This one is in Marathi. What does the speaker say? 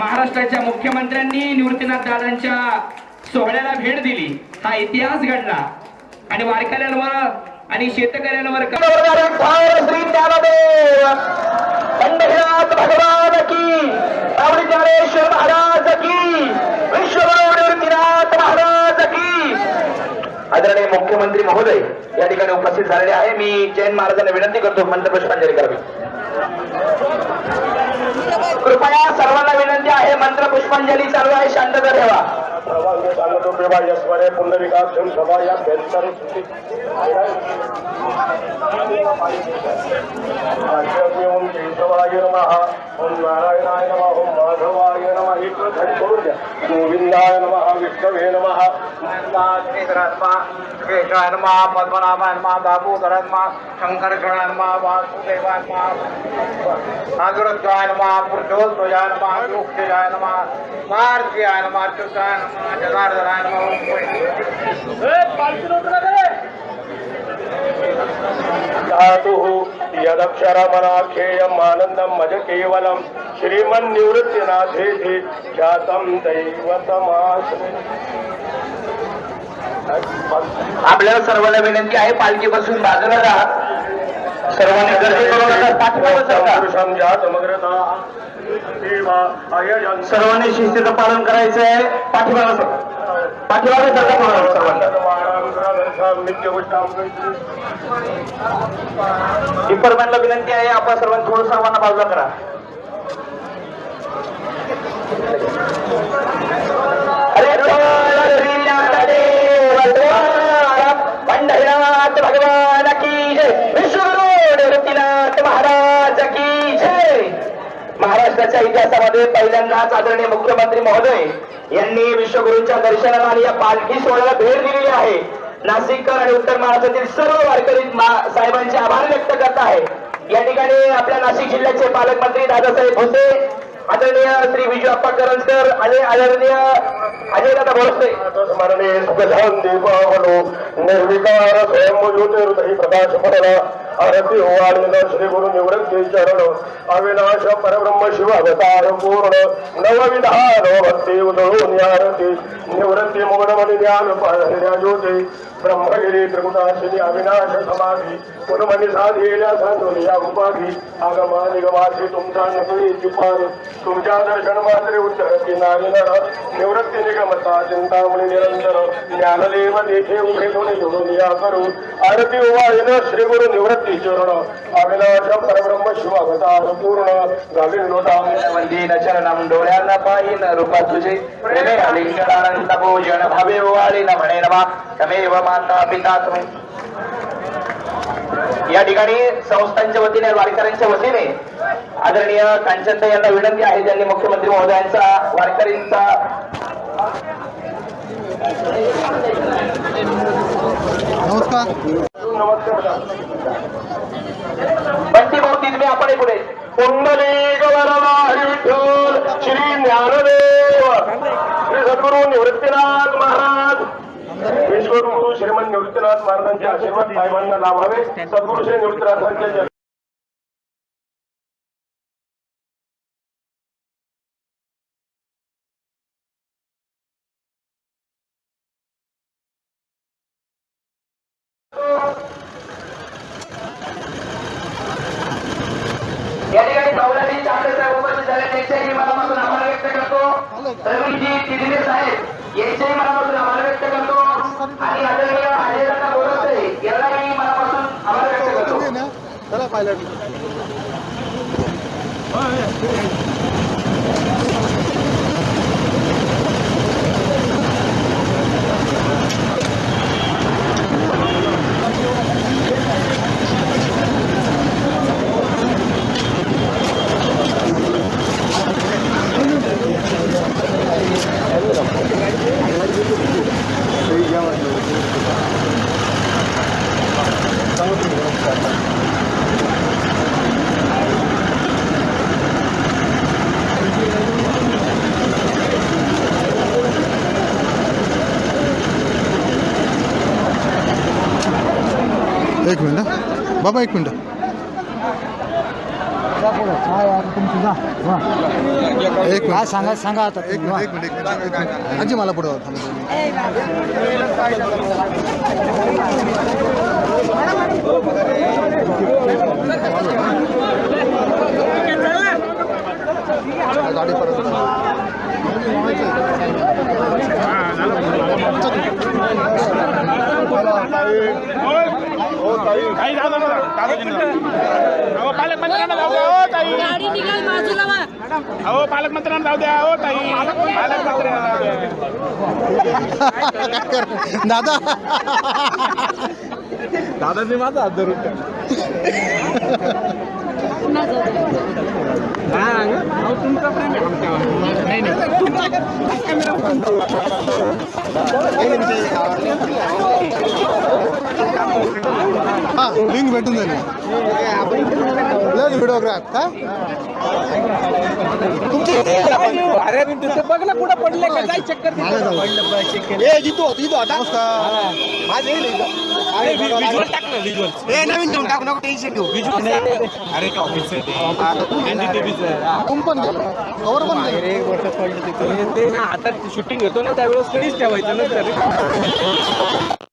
महाराष्ट्राच्या मुख्यमंत्र्यांनी निवृत्तीनाथ दादांच्या सोहळ्याला भेट दिली. हा इतिहास घडला. आणि वारकऱ्यांवर आणि शेतकऱ्यांवर भगवान की ज्ञानेश्वर महाराज की विश्वगुरु महाराज की. आदरणीय मुख्यमंत्री महोदय या ठिकाणी उपस्थित झालेले आहे. मी जैन महाराजांना विनंती करतो मंत्र पुष्पांजली करावी. कृपया सर्वांना विनंती आहे मंत्र पुष्पांजली चालू आहे शांतता ठेवा. सर्वांगे सांगतो प्रेमा पुनर्विकास पुंडलिकाक्षम सभा या बेंचर ओम केशवाय नमः. ओम नारायणाय नमः. ओम माधवाय नमः. एक धरी करून द्या. गोविंदाय नमः. विष्णवे नमः. केशाय नमः. पद्मनाभाय नमः. दामोदराय नमः. शंकरषणाय नमः. वासुदेवाय नमः. आदुरत्वाय नमः. पुरुषोत्तजाय नमः. योक्तेजाय नमः. मार्त्याय नमः. अच्युताय नमः. यदक्षरमनाख्येयम् आनन्दं मज केवलं श्रीमन्निवृत्तिनाथेति ख्यातं दैवतमाश्रय। आपल्याला सर्वांना विनंती आहे पालखी बसून बाजूला राहा. सर्वांनी गर्दी करू नका पाठीमागे बसा. सर्वांनी शिस्तीचं पालन करायचं आहे पाठीमागे बसा. पाठीमागे सरका तुम्हाला सर्वांना डिपार्टमेंटला विनंती आहे आपण सर्वांनी थोडं सर्वांना बाजूला करा अरे डोल श्रीनाथ देव द्वार, पंढरीनाथ भगवान की जय विश्वगुरु निवृत्तीनाथ महाराज की जय महाराष्ट्राच्या इतिहासामध्ये पहिल्यांदाच आदरणीय मुख्यमंत्री महोदय यांनी विश्वगुरूंच्या दर्शनाला आणि या पालखी सोहळ्याला भेट दिलेली आहे. नाशिककर आणि उत्तर महाराष्ट्रातील सर्व वारकरी साहेबांचे आभार व्यक्त करत आहे या ठिकाणी आपल्या नाशिक जिल्ह्याचे पालकमंत्री दादासाहेब भुसे आदरणीय श्री विजयप्पा करंजकर आणि आदरणीय अजय दादा भोसले. माननीय सुखधान दीपावलो निर्विकार स्वयंभू स्वयंज्योतिर्दही प्रकाश पडला. आरती होवाळीन श्री गुरु निवृत्ती चरण. अविनाश परब्रह्म शिव अवतार पूर्ण. नवविधान भक्ती उदळून आरती. निवृत्ती मोगडमणी ज्ञान पाहिल्या ज्योती. ब्रह्मगिरी त्रिकुटाशिनी अविनाश समाधी पुनमनी साधेल्या सांगोली या उपाधी आगमा निगमाची तुमचा नकळी चुपान तुमच्या दर्शन मात्रे उच्चरती नर निवृत्ती निगमता चिंतामणी निरंतर। ज्ञानदेव देखे उभे कोणी जोडून या करू। आरती उवाळीन श्री गुरु निवृत्ती चरण। अविनाश परब्रह्म शिवावतार पूर्ण। गावी लोटा वंदीन चरणम डोळ्यांना पाहिन रूपा तुझे प्रेमे अलिंगडानंद भोजन भावे ओवाळी न म्हणे नमा। तमेव माता पिता तुम्ही. या ठिकाणी संस्थांच्या वतीने वारकऱ्यांच्या वतीने आदरणीय कांचनता यांना विनंती आहे ज्यांनी मुख्यमंत्री महोदयांचा वारकरींचा बंटी भाऊ तिजमे आपण पुढे विठ्ठल श्री ज्ञानदेव. श्री सद्गुरु निवृत्तीनाथ महाराज. विश्वगुरु श्रीमंत निवृत्तीनाथ महाराजांचे आशीर्वाद साहेबांना लाभावे. सद्गुरु श्री निवृत्तीनाथांच्या जय. या ठिकाणी चौदाशी चांगले साहेब उपस्थित झाले. त्यांच्याही मनापासून आभार व्यक्त करतो. सर्वजी तिजमे साहेब यांच्याही मनापासून आभार व्यक्त करतो. आणि एक मिनटं बाबा एक मिनटं. एक मिनिट. सांगा सांगा आता एक मिनिट एक मिनिट. आजी मला पुढे थांबा. अहो पालकमंत्र्यांना जाऊ द्या हो ताई. अहो पालकमंत्र्यांना जाऊ द्या हो ताई. पालकमंत्र्यांना जाऊ द्या. दादा. दादाजी माझा हात धरून तुमचा प्रेम आहे. आमच्यावर नाही. नाही हा लिंक भेटून जाईल. व्हिडिओग्राफ का अरे तिथे बघ ना कुठं पडले का जितो आता. नवीन घेऊन टाकू नको टेन्शन घेऊ. अरे का ऑफिस पण कवर पण ते. आता शूटिंग घेतो ना त्यावेळेस कधीच ठेवायचं नसतं